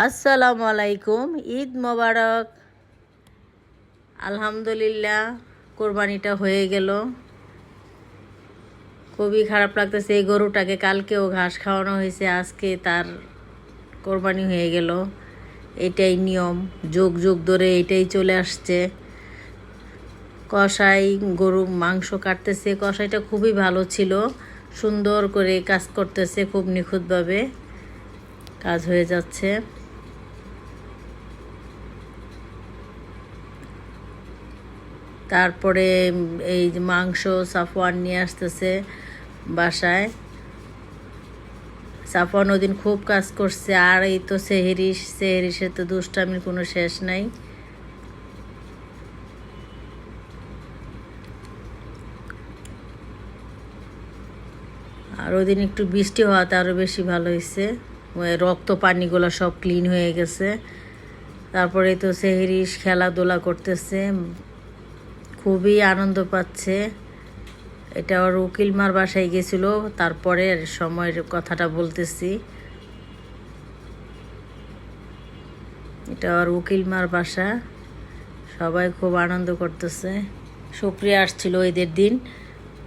আসসালামু আলাইকুম, ঈদ মোবারক। আলহামদুলিল্লাহ, কোরবানিটা হয়ে গেল। খুবই খারাপ লাগতেছে এই গরুটাকে, কালকেও ঘাস খাওয়ানো হয়েছে, আজকে তার কোরবানি হয়ে গেল। এটাই নিয়ম, যুগ যুগ ধরে এটাই চলে আসছে। কষাই গরু মাংস কাটতেছে কষাইটা খুবই ভালো ছিল, সুন্দর করে কাজ করতেছে খুব নিখুঁতভাবে। কাজ হয়ে যাচ্ছে। তারপরে এই যে মাংস সাফওয়ান নিয়ে আসতেছে বাসায়। সাফওয়ান ওদিন খুব কাজ করছে, আর এই তো সেহেরিস সেহেরিসের তো দুষ্টামির কোনো শেষ নাই। আর ওদিন একটু বৃষ্টি হওয়াতে আরও বেশি ভালো হয়েছে। রক্ত পানিগুলো সব ক্লিন হয়ে গেছে। তারপরে তো সেহেরিস খেলাধুলা করতেছে খুবই আনন্দ পাচ্ছে। এটা ওর উকিল মার বাসায় গেছিল, তারপরে সময়ের কথাটা বলতেছি। এটা ওর উকিল মার বাসা। সবাই খুব আনন্দ করতেছে। সুপ্রিয়া আসছিল ঈদের দিন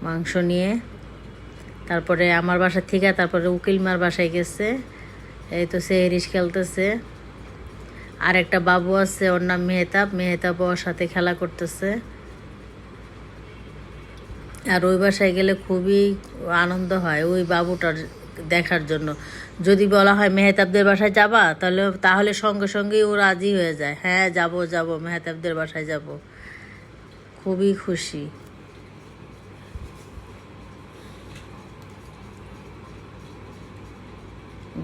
মাংস নিয়ে। তারপরে আমার বাসা থেকে তারপরে উকিল মার বাসায় গেছে। এই তো সে হেরিস খেলতেছে। আর একটা বাবু আছে, ওর নাম মেহতাব। মেহতাব ওর সাথে খেলা করতেছে। আর ওই বাসায় গেলে খুবই আনন্দ হয় ওই বাবুটার দেখার জন্য। যদি বলা হয় মেহতাবদের বাসায় যাবা, তাহলে তাহলে সঙ্গে সঙ্গেই ও রাজি হয়ে যায়। হ্যাঁ যাব যাব, মেহতাবদের বাসায় যাব। খুবই খুশি।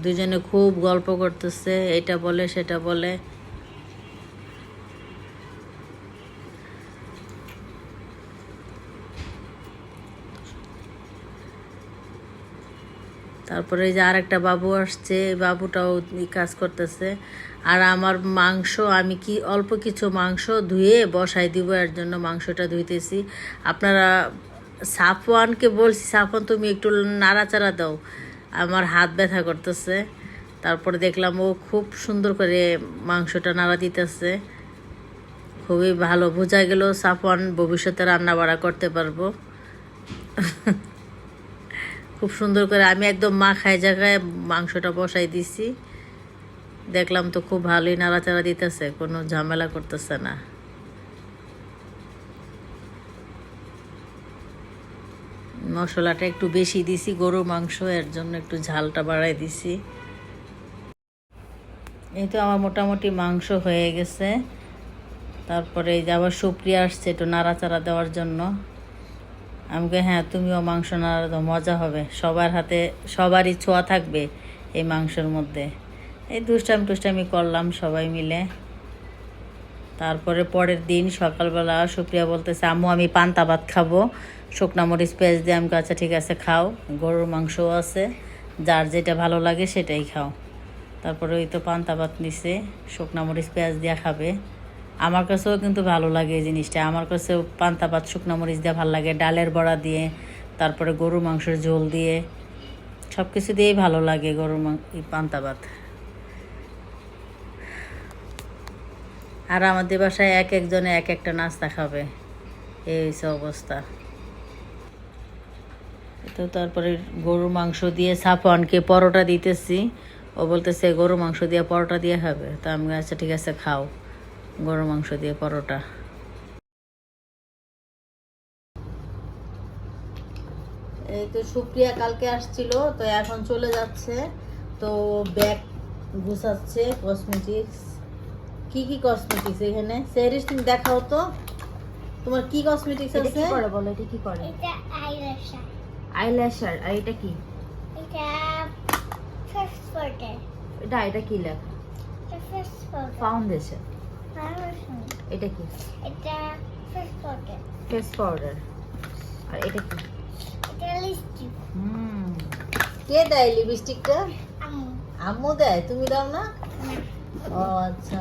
দুজনে খুব গল্প করতেছে, এটা বলে, সেটা বলে। তারপরে যে আর একটা বাবু আসছে বাবুটাও কাজ করতেছে। আর আমার মাংস, আমি কি অল্প কিছু মাংস ধুয়ে বসাই দিব, এর জন্য মাংসটা ধুইতেছি। আপনারা সাফওয়ানকে বলছি, সাফওয়ান, তুমি একটু নাড়াচাড়া দাও। আমার হাত ব্যথা করতেছে। তারপরে দেখলাম ও খুব সুন্দর করে মাংসটা নাড়া দিতেছে। খুবই ভালো। বোঝা গেল সাফওয়ান ভবিষ্যতে রান্না বাড়া করতে পারব। খুব সুন্দর করে আমি একদম মাখায় জায়গায় মাংসটা বসাই দিছি। দেখলাম তো খুব ভালোই নাড়াচাড়া দিতেছে, কোনো ঝামেলা করতেছে না। মশলাটা একটু বেশি দিছি, গরুর মাংস, এর জন্য একটু ঝালটা বাড়াই দিছি। এই তো আমার মোটামুটি মাংস হয়ে গেছে। তারপরে এই যে আবার সুপ্রিয়া আসছে একটু নাড়াচাড়া দেওয়ার জন্য। আমাকে হ্যাঁ তুমিও মাংস নাড়া মজা হবে। সবার হাতে, সবারই ছোঁয়া থাকবে এই মাংসের মধ্যে। এই দুষ্টাম টুষ্টামি করলাম সবাই মিলে। তারপরে পরের দিন সকালবেলা সুপ্রিয়া বলতেছে, আম্মু, আমি পান্তা ভাত খাব। শুকনা মরিচ পেঁয়াজ দিয়ে আমি আচ্ছা ঠিক আছে, খাও। গরুর মাংসও আছে। যার যেটা ভালো লাগে সেটাই খাও। তারপরে ওই তো পান্তা ভাত নিছে, শুকনা মরিচ পেঁয়াজ দিয়ে খাবে। আমার কাছেও কিন্তু ভালো লাগে এই জিনিসটা। আমার কাছেও পান্তা ভাত, শুকনো মরিচ দিয়ে ভালো লাগে, ডালের বড়া দিয়ে, তারপরে গরুর মাংসের ঝোল দিয়ে সব কিছু দিয়েই ভালো লাগে গরুর মাংস পান্তা ভাত। আর আমাদের বাসায় এক একজনে এক একটা নাস্তা খাবে। এই হচ্ছে অবস্থা। তো তারপরে গরুর মাংস দিয়ে সাফওয়ানকে পরোটা দিতেছি। ও বলতেছে, গরুর মাংস দিয়ে পরোটা দিয়ে খাবে? তো আমি আচ্ছা ঠিক আছে, খাও। গরুর মাংস দিয়ে পরোটা। এই তো সুপ্রিয়া কালকে আসছিল তো এখন চলে যাচ্ছে। তো ব্যাগ গুছাচ্ছে কসমেটিক্স কি কি কসমেটিক্স এখানে? সেরিস তুমি দেখাও তো। তোমার কি কসমেটিক্স এটা আছে? কি করে বলো? এটা কি করে? এটা আইলাশা আইল্যাশার আর এটা কি? এটা ফার্স্ট পার্টে এটা এটা কি লেখা? ফার্স্ট পার্টে ফাউন্ডেশন ফাউন্ডেশন এটা কি এটা ফেস পাউডার আর এটা কি? এটা লিপস্টিক হুম। কে দেয় লিপস্টিকটা আম্মু। আম্মু দেয়? তুমি দাও না। ও আচ্ছা।